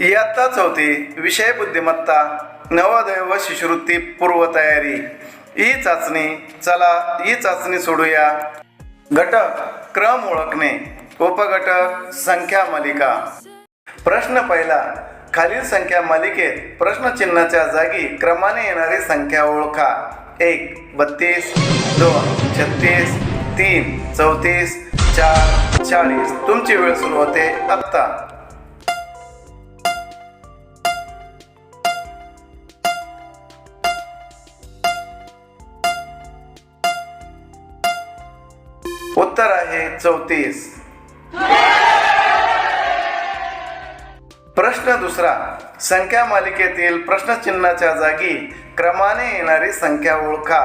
इयत्ता चौथी विषय बुद्धिमत्ता नवोदय व शिष्यवृत्ती पूर्वतयारी. ई चाचणी चला ई चाचणी सोडूया. घटक क्रम ओळखणे. उपघटक संख्या मालिका. प्रश्न पहिला खालील संख्या मालिकेत प्रश्नचिन्हाच्या जागी क्रमाने येणारी संख्या ओळखा. एक बत्तीस दोन छत्तीस तीन चौतीस चार चाळीस. तुमची वेळ सुरू होते आत्ता. उत्तर आहे चौतीस. प्रश्न दुसरा संख्या मालिकेतील प्रश्नचिन्हाच्या जागी क्रमाने येणारी संख्या ओळखा.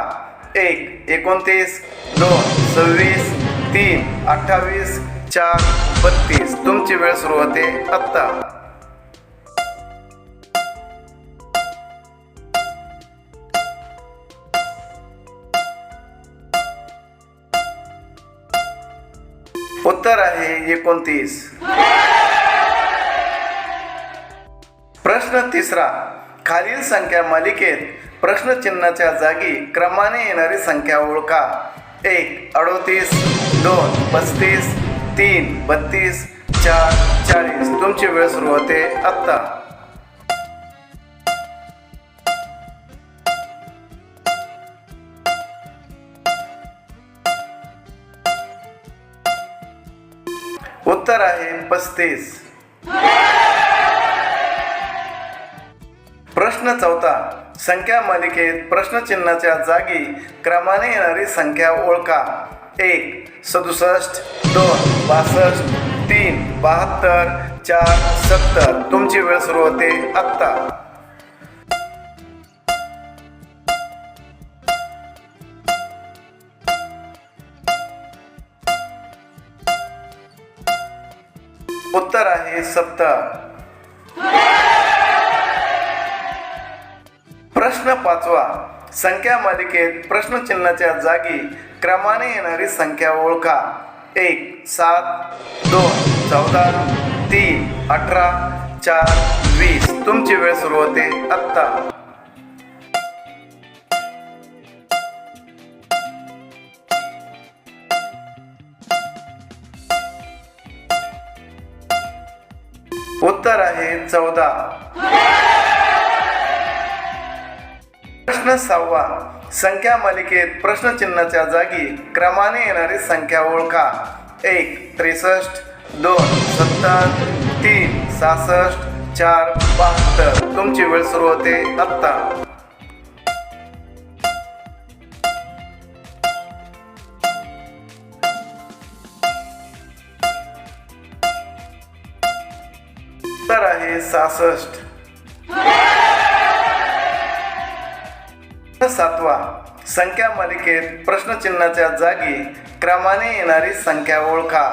एक एकोणतीस दोन सव्वीस तीन अठ्ठावीस चार बत्तीस. तुमची वेळ सुरू होते आत्ता. उत्तर आहे एकोणतीस. प्रश्न तिसरा. खालील संख्या मालिकेत प्रश्नचिन्हाच्या जागी क्रमाने येणारी संख्या ओळखा. एक अडोतीस दोन पस्तीस तीन बत्तीस चार चाळीस. तुमची वेळ सुरू होते आत्ता. उत्तर आहे पस्तीस. प्रश्न चौथा. संख्या मालिकेत प्रश्नचिन्हाच्या जागी क्रमाने येणारी संख्या ओळखा. एक सदुसष्ट दोन बासष्ट तीन बहात्तर चार सत्तर. तुमची वेळ सुरू होते आत्ता. आहे सत्ता प्रश्न पाचवा. संख्या मालिकेत प्रश्नचिन्हाच्या जागी क्रमाने येणारी संख्या ओळखा. एक सात दोन चौदा तीन अठरा चार वीस. तुमची वेळ सुरू होते आत्ता. उत्तर आहे चौदा. प्रश्न सहावा. संख्या मालिकेत प्रश्नचिन्हाच्या जागी क्रमाने येणारी संख्या ओळखा. एक त्रेसष्ट दोन सत्तर तीन सहासष्ट चार बहात्तर. तुमची वेळ सुरू होते आत्ता. सहासष्ट सातवा. संख्या मालिकेत प्रश्नचिन्हाच्या जागी क्रमाने येणारी संख्या ओळखा.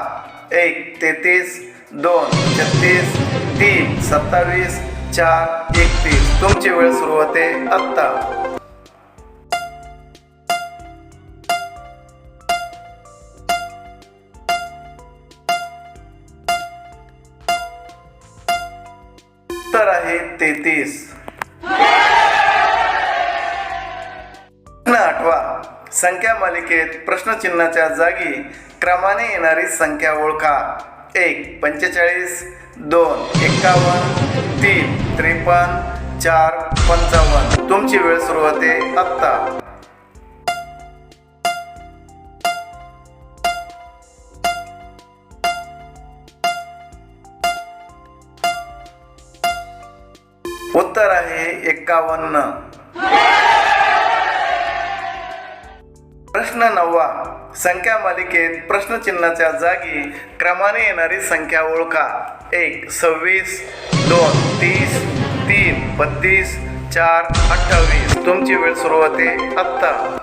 एक तेहतीस दोन छत्तीस तीन सत्तावीस चार एकतीस. तुमची वेळ सुरू होते आत्ता. संख्या मालिकेत प्रश्नचिन्हाच्या जागी क्रमाने येणारी संख्या ओळखा. एक पंचेचाळीस दोन एक्कावन्न तीन त्रेपन्न चार पंचावन्न. तुमची वेळ सुरू होते आत्ता. उत्तर आहे एक्कावन्न. प्रश्न नववा. संख्या मालिकेत प्रश्नचिन्हाच्या जागी क्रमाने येणारी संख्या ओळखा. एक सव्वीस दोन तीस तीन बत्तीस चार अठ्ठावीस. तुमची वेळ सुरू होते आत्ता.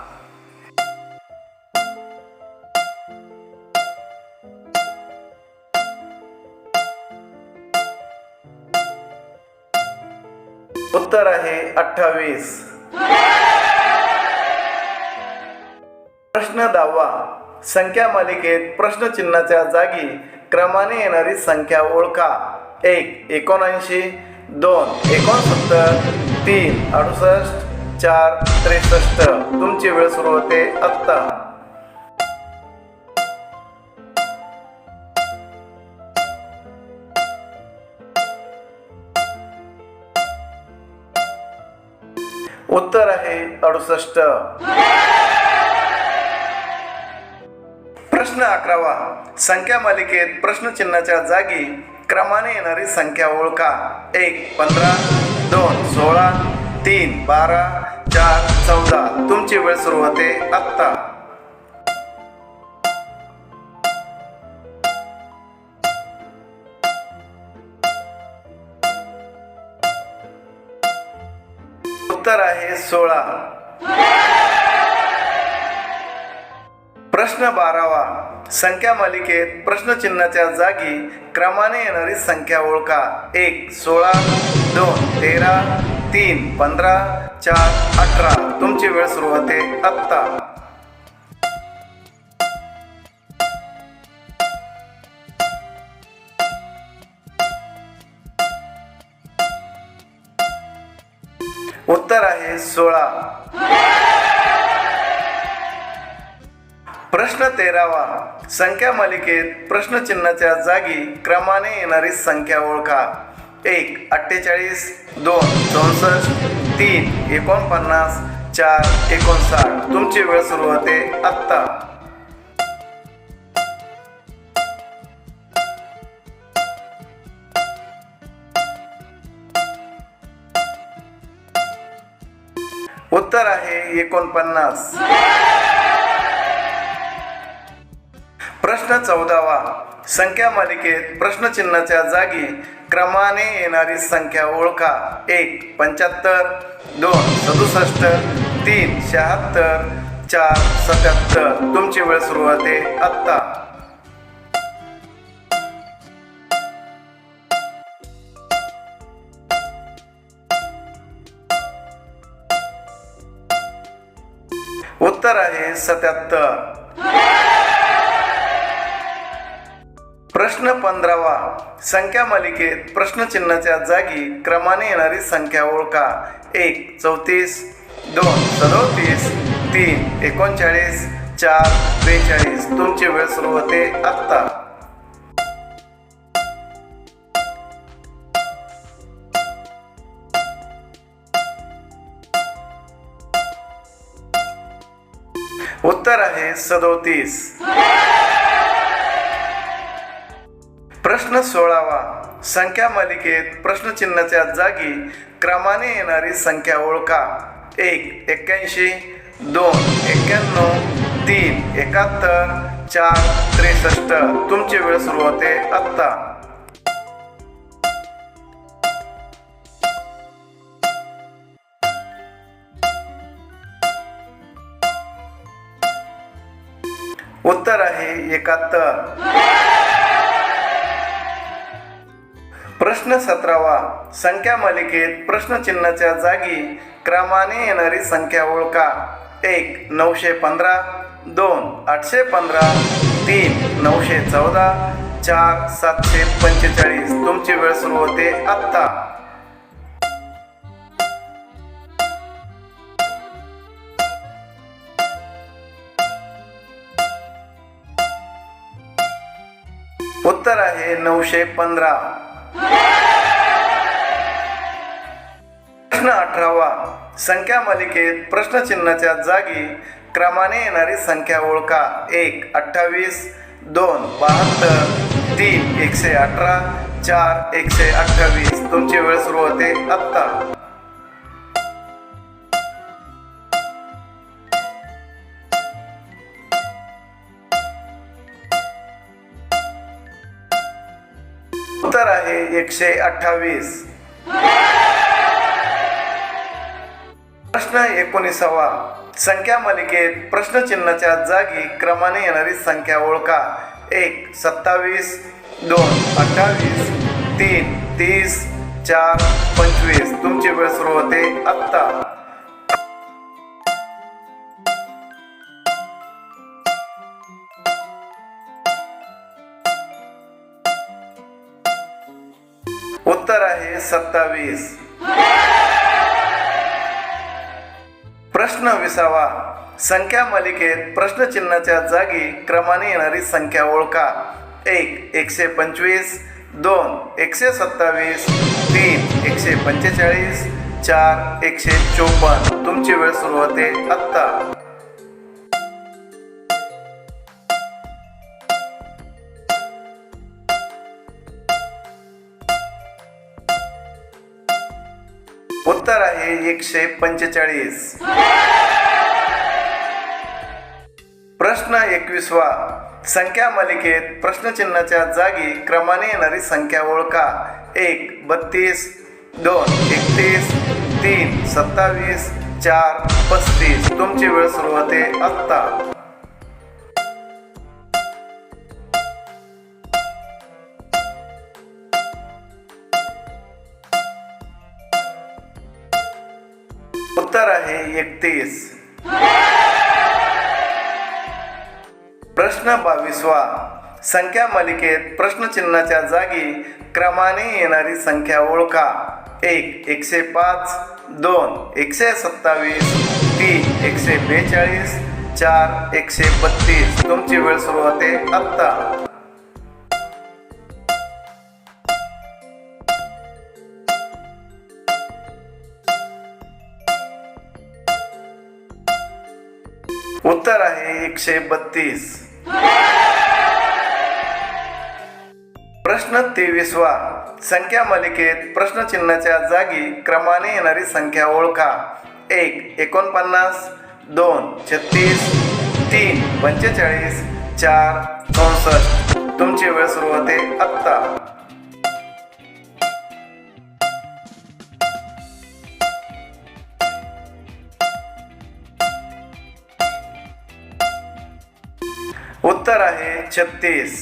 उत्तर आहे अठ्ठावीस. प्रश्न दहावा संख्या मालिकेत प्रश्नचिन्हाच्या जागी क्रमाने येणारी संख्या ओळखा. एक एकोणऐंशी दोन एकोणसत्तर तीन अडुसष्ट चार त्रेसष्ट. तुमची वेळ सुरू होते आत्ता. उत्तर आहे अडुसष्ट. प्रश्न अकरावा. संख्या मालिकेत प्रश्नचिन्हाच्या जागी क्रमाने येणारी संख्या ओळखा. एक पंधरा दोन सोळा तीन बारा चार चौदा. तुमची वेळ सुरू होते आत्ता. उत्तर आहे सोळा. प्रश्न बारावा. संख्या मालिकेत प्रश्नचिन्हाच्या जागी क्रमाने येणारी संख्या ओळखा. एक सोळा दोन तेरा तीन पंधरा चार अठरा. तुमची वेळ सुरू होते आत्ता. उत्तर आहे सोळा. प्रश्न तेरावा. संख्या मालिकेत प्रश्नचिन्हाच्या जागी क्रमाने येणारी संख्या ओळखा. एक अठ्ठेचाळीस दोन चौसष्ट तीन एकोणपन्नास चार एकोणसाठ. तुमची वेळ सुरू होते आत्ता. उत्तर आहे एकोणपन्नास. प्रश्न चौदावा. संख्या मालिकेत प्रश्नचिन्हाच्या जागी क्रमाने येणारी संख्या ओळखा. एक पंच्याहत्तर. दोन सदुसष्ट. तीन शहात्तर. चार सत्याहत्तर. तुमची वेळ सुरू होते आत्ता. उत्तर आहे सत्याहत्तर. प्रश्न पंधरावा. संख्या मालिकेत प्रश्नचिन्हाच्या जागी क्रमाने येणारी संख्या ओळखा. एक चौतीस दोन सदोतीस तीन एकोणचाळीस चार बेचाळीस. तुमची वेळ सुरू होते आत्ता. उत्तर आहे सदोतीस. प्रश्न सोळावा. संख्या मालिकेत प्रश्नचिन्हाच्या जागी क्रमाने येणारी संख्या ओळखा. एक एक्क्याऐंशी दोन एक्क्याण्णव तीन एकाहत्तर चार त्रेसष्ट. तुमची वेळ सुरू होते आत्ता. उत्तर आहे एकाहत्तर. प्रश्न सतरावा. संख्या मालिकेत प्रश्नचिन्हाच्या जागी क्रमाने येणारी संख्या ओळखा. एक नऊशे पंधरा दोन आठशे पंधरा तीन नऊशे चौदा चार सातशे पंचेचाळीस. तुमची वेळ सुरू होते आत्ता. उत्तर आहे नऊशे पंधरा. प्रश्न अठरावा. संख्या मालिकेत प्रश्नचिन्हाच्या जागी क्रमाने येणारी संख्या ओळखा. एक अठ्ठावीस दोन बहात्तर तीन एकशे अठरा चार एकशे अठ्ठावीस. तुमची वेळ सुरू होते आत्ता. एकशे अठ्ठावीस. प्रश्न एकोणीसावा. संख्या मालिकेत प्रश्नचिन्हाच्या जागी क्रमाने येणारी संख्या ओळखा. एक सत्तावीस दोन अठ्ठावीस तीन तीस चार पंचवीस. तुमची वेळ सुरू होते आत्ता. उत्तर आहे सत्तावीस. प्रश्न विसावा. संख्या मालिकेत प्रश्नचिन्हाच्या जागी क्रमाने येणारी संख्या ओळखा. एक एकशे पंचवीस. दोन एकशे सत्तावीस. तीन एकशे पंचेचाळीस. चार एकशे चोपन्न. तुमची वेळ सुरू होते आत्ता. आहे एकशे पंचेचाळीस. प्रश्न एकवीसवा. संख्या मालिकेत प्रश्नचिन्हाच्या जागी क्रमाने येणारी संख्या ओळखा. एक बत्तीस दोन एकतीस तीन सत्तावीस चार पस्तीस. तुमची वेळ सुरू होते आत्ता. एकतीस. प्रश्न बावीसवा. संख्या मालिकेत प्रश्नचिन्हाच्या जागी क्रमाने येणारी संख्या ओळखा. एक एकशे पाच दोन एकशे सत्तावीस तीन एकशे बेचाळीस चार एकशे बत्तीस. तुमची वेळ सुरू होते आत्ता. उत्तर आहे एकशे बत्तीस. प्रश्न तेवीसवा. संख्या मालिकेत प्रश्नचिन्हाच्या जागी क्रमाने येणारी संख्या ओळखा. एक एकोणपन्नास दोन छत्तीस तीन पंचेचाळीस चार चौसष्ट. तुमची वेळ सुरू होते आत्ता. उत्तर आहे छत्तीस.